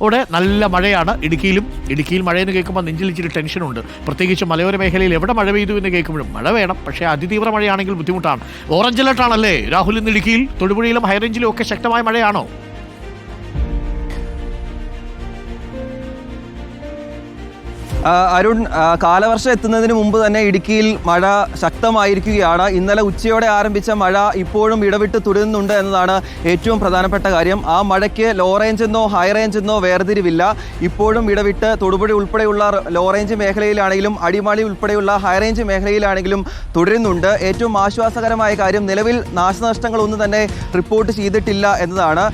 ഓടെ നല്ല മഴയാണ്. ഇടുക്കിയിലും ഇടുക്കിയിൽ മഴയെന്ന് കേൾക്കുമ്പോൾ നെഞ്ചിൽ ഇച്ചിരി ടെൻഷനുണ്ട്. പ്രത്യേകിച്ച് മലയോര മേഖലയിൽ എവിടെ മഴ പെയ്തു എന്ന് കേൾക്കുമ്പോഴും മഴ വേണം. പക്ഷേ അതിതീവ്ര മഴയാണെങ്കിൽ ബുദ്ധിമുട്ടാണ്. ഓറഞ്ച് അലർട്ടാണല്ലേ രാഹുൽ ഇന്ന് ഇടുക്കിയിൽ. തൊടുപുഴയിലും ഹൈറേഞ്ചിലും ഒക്കെ ശക്തമായ മഴയാണോ? അരുൺ കാലവർഷം എത്തുന്നതിന് മുമ്പ് തന്നെ ഇടുക്കിയിൽ മഴ ശക്തമായിരിക്കുകയാണ്. ഇന്നലെ ഉച്ചയോടെ ആരംഭിച്ച മഴ ഇപ്പോഴും ഇടവിട്ട് തുടരുന്നുണ്ട് എന്നതാണ് ഏറ്റവും പ്രധാനപ്പെട്ട കാര്യം. ആ മഴയ്ക്ക് ലോ റേഞ്ച് എന്നോ ഹൈ റേഞ്ച് എന്നോ വേർതിരിവില്ല. ഇപ്പോഴും ഇടവിട്ട് തൊടുപുഴ ഉൾപ്പെടെയുള്ള ലോ റേഞ്ച് മേഖലയിലാണെങ്കിലും അടിമാളി ഉൾപ്പെടെയുള്ള ഹൈ റേഞ്ച് മേഖലയിലാണെങ്കിലും തുടരുന്നുണ്ട്. ഏറ്റവും ആശ്വാസകരമായ കാര്യം നിലവിൽ നാശനഷ്ടങ്ങളൊന്നും തന്നെ റിപ്പോർട്ട് ചെയ്തിട്ടില്ല എന്നതാണ്.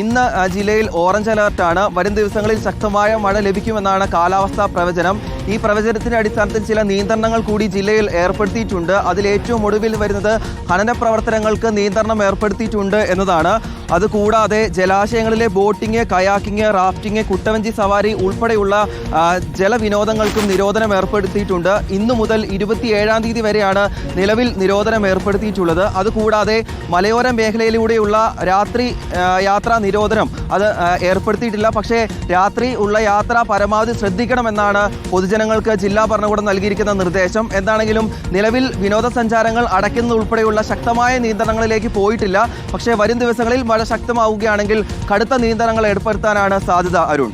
ഇന്ന് ജില്ലയിൽ ഓറഞ്ച് അലർട്ടാണ് വരും ദിവസങ്ങളിൽ ശക്തമായ മഴ ലഭിക്കുമെന്നാണ് കാലാവസ്ഥാ പ്രവചനം. ഈ പ്രവചനത്തിന്റെ അടിസ്ഥാനത്തിൽ ചില നിയന്ത്രണങ്ങൾ കൂടി ജില്ലയിൽ ഏർപ്പെടുത്തിയിട്ടുണ്ട്. അതിൽ ഏറ്റവും ഒടുവിൽ വരുന്നത് ഖനന പ്രവർത്തനങ്ങൾക്ക് നിയന്ത്രണം ഏർപ്പെടുത്തിയിട്ടുണ്ട് എന്നതാണ്. അതുകൂടാതെ ജലാശയങ്ങളിലെ ബോട്ടിംഗ് കയാക്കിംഗ് റാഫ്റ്റിംഗ് കുട്ടവഞ്ചി സവാരി ഉൾപ്പെടെയുള്ള ജലവിനോദങ്ങൾക്കും നിരോധനം ഏർപ്പെടുത്തിയിട്ടുണ്ട്. ഇന്നു മുതൽ ഇരുപത്തിയേഴാം തീയതി വരെയാണ് നിലവിൽ നിരോധനം ഏർപ്പെടുത്തിയിട്ടുള്ളത്. അതുകൂടാതെ മലയോര മേഖലയിലൂടെയുള്ള രാത്രി യാത്രാ നിരോധനം അത് ഏർപ്പെടുത്തിയിട്ടില്ല. പക്ഷേ രാത്രി ഉള്ള യാത്ര പരമാവധി ശ്രദ്ധിക്കണമെന്നാണ് പൊതുജനങ്ങൾക്ക് ജില്ലാ ഭരണകൂടം നൽകിയിരിക്കുന്ന നിർദ്ദേശം. എന്താണെങ്കിലും നിലവിൽ വിനോദസഞ്ചാരങ്ങൾ അടയ്ക്കുന്നത് ഉൾപ്പെടെയുള്ള ശക്തമായ നിയന്ത്രണങ്ങളിലേക്ക് പോയിട്ടില്ല. പക്ഷേ വരും ദിവസങ്ങളിൽ മഴ ശക്തമാവുകയാണെങ്കിൽ കടുത്ത നിയന്ത്രണങ്ങൾ ഏർപ്പെടുത്താനാണ് സാധ്യത അരുൺ.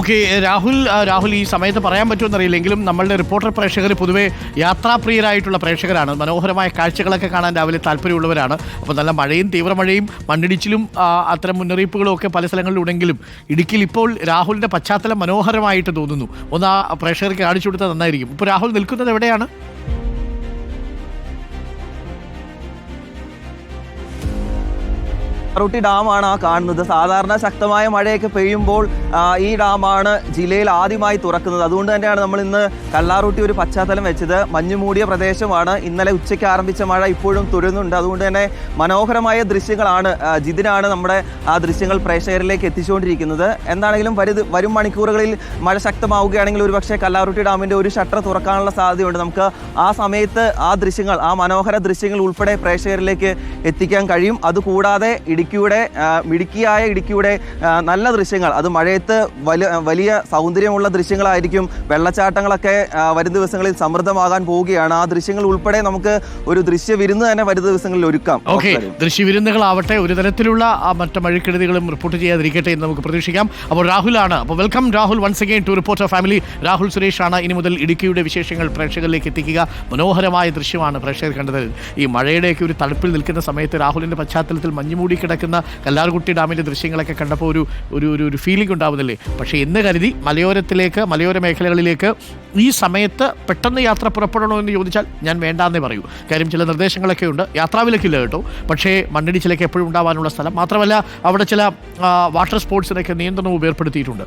ഓക്കെ രാഹുൽ രാഹുൽ ഈ സമയത്ത് പറയാൻ പറ്റുമെന്നറിയില്ലെങ്കിലും നമ്മളുടെ റിപ്പോർട്ടർ പ്രേക്ഷകർ പൊതുവേ യാത്രാപ്രിയരായിട്ടുള്ള പ്രേക്ഷകരാണ്. മനോഹരമായ കാഴ്ചകളൊക്കെ കാണാൻ രാവിലെ താല്പര്യമുള്ളവരാണ്. അപ്പോൾ നല്ല മഴയും തീവ്രമഴയും മണ്ണിടിച്ചിലും അത്തരം മുന്നറിയിപ്പുകളും ഒക്കെ പല സ്ഥലങ്ങളിലുണ്ടെങ്കിലും ഇടുക്കിയിൽ ഇപ്പോൾ രാഹുലിന്റെ പശ്ചാത്തലം മനോഹരമായിട്ട് തോന്നുന്നു. ഒന്ന് ആ പ്രേക്ഷകർക്ക് കാണിച്ചു കൊടുത്താൽ നന്നായിരിക്കും. ഇപ്പോൾ രാഹുൽ നിൽക്കുന്നത് എവിടെയാണ്? കറുട്ടി ഡാമാണ് ആ കാണുന്നത്. സാധാരണ ശക്തമായ മഴയൊക്കെ പെയ്യുമ്പോൾ ഈ ഡാമാണ് ജില്ലയിൽ ആദ്യമായി തുറക്കുന്നത്. അതുകൊണ്ട് തന്നെയാണ് നമ്മൾ ഇന്ന് കല്ലാറൂട്ടി ഒരു പശ്ചാത്തലം വെച്ചത്. മഞ്ഞു മൂടിയ പ്രദേശമാണ്. ഇന്നലെ ഉച്ചയ്ക്ക് ആരംഭിച്ച മഴ ഇപ്പോഴും തുടരുന്നുണ്ട്. അതുകൊണ്ട് തന്നെ മനോഹരമായ ദൃശ്യങ്ങളാണ് ജിതിനാണ് നമ്മുടെ ആ ദൃശ്യങ്ങൾ പ്രേക്ഷകരിലേക്ക് എത്തിച്ചുകൊണ്ടിരിക്കുന്നത്. എന്താണെങ്കിലും വരു വരും മണിക്കൂറുകളിൽ മഴ ശക്തമാവുകയാണെങ്കിൽ ഒരുപക്ഷെ കല്ലാറൂട്ടി ഡാമിന്റെ ഒരു ഷട്ടർ തുറക്കാനുള്ള സാധ്യതയുണ്ട്. നമുക്ക് ആ സമയത്ത് ആ ദൃശ്യങ്ങൾ ആ മനോഹര ദൃശ്യങ്ങൾ ഉൾപ്പെടെ പ്രേക്ഷകരിലേക്ക് എത്തിക്കാൻ കഴിയും. അതുകൂടാതെ ഇടുക്കിയുടെ മിടുക്കിയായ ഇടുക്കിയുടെ നല്ല ദൃശ്യങ്ങൾ. അത് മഴയത്ത് വലിയ വലിയ സൗന്ദര്യമുള്ള ദൃശ്യങ്ങളായിരിക്കും. വെള്ളച്ചാട്ടങ്ങളൊക്കെ വരും ദിവസങ്ങളിൽ സമൃദ്ധമാകാൻ പോവുകയാണ്. ആ ദൃശ്യങ്ങൾ ഉൾപ്പെടെ നമുക്ക് ഒരു ദൃശ്യ വിരുന്ന് തന്നെ വരും ദിവസങ്ങളിൽ ഒരുക്കാം. ഓക്കെ വിരുന്നുകൾ ദൃശ്യവിരുന്നുകളാവട്ടെ ഒരു തരത്തിലുള്ള മറ്റു മഴക്കെടുതികളും റിപ്പോർട്ട് ചെയ്യാതിരിക്കട്ടെ എന്ന് നമുക്ക് പ്രതീക്ഷിക്കാം. അപ്പോൾ രാഹുലാണ്. അപ്പോൾ welcome Rahul once again to reporter family Rahul Suresh ആണ് ഇനി മുതൽ ഇടുക്കിയുടെ വിശേഷങ്ങൾ പ്രേക്ഷകരിലേക്ക് എത്തിക്കുക. മനോഹരമായ ദൃശ്യമാണ് പ്രേക്ഷകർ കണ്ടത്. ഈ മഴയുടെയൊക്കെ ഒരു തണുപ്പിൽ നിൽക്കുന്ന സമയത്ത് രാഹുലിന്റെ പശ്ചാത്തലത്തിൽ മഞ്ഞുമൂടി കിടക്കുന്ന കല്ലാർകുട്ടി ഡാമിന്റെ ദൃശ്യങ്ങളൊക്കെ കണ്ടപ്പോൾ ഒരു ഒരു ഒരു ഒരു ഫീലിംഗ് ഉണ്ടാവുന്നില്ലേ? പക്ഷേ എന്ന് കരുതി മലയോരത്തിലേക്ക് മലയോര മേഖലകളിലേക്ക് ഈ സമയത്ത് പെട്ടെന്ന് യാത്ര പുറപ്പെടണോ എന്ന് ചോദിച്ചാൽ ഞാൻ വേണ്ടാന്നേ പറയൂ. കാര്യം ചില നിർദ്ദേശങ്ങളൊക്കെ ഉണ്ട്. യാത്രാവിലക്കില്ല കേട്ടോ. പക്ഷേ മണ്ണിടിച്ചിലേക്ക് എപ്പോഴും ഉണ്ടാവാനുള്ള സ്ഥലം. മാത്രമല്ല അവിടെ ചില വാട്ടർ സ്പോർട്സിനൊക്കെ നിയന്ത്രണവും ഏർപ്പെടുത്തിയിട്ടുണ്ട്.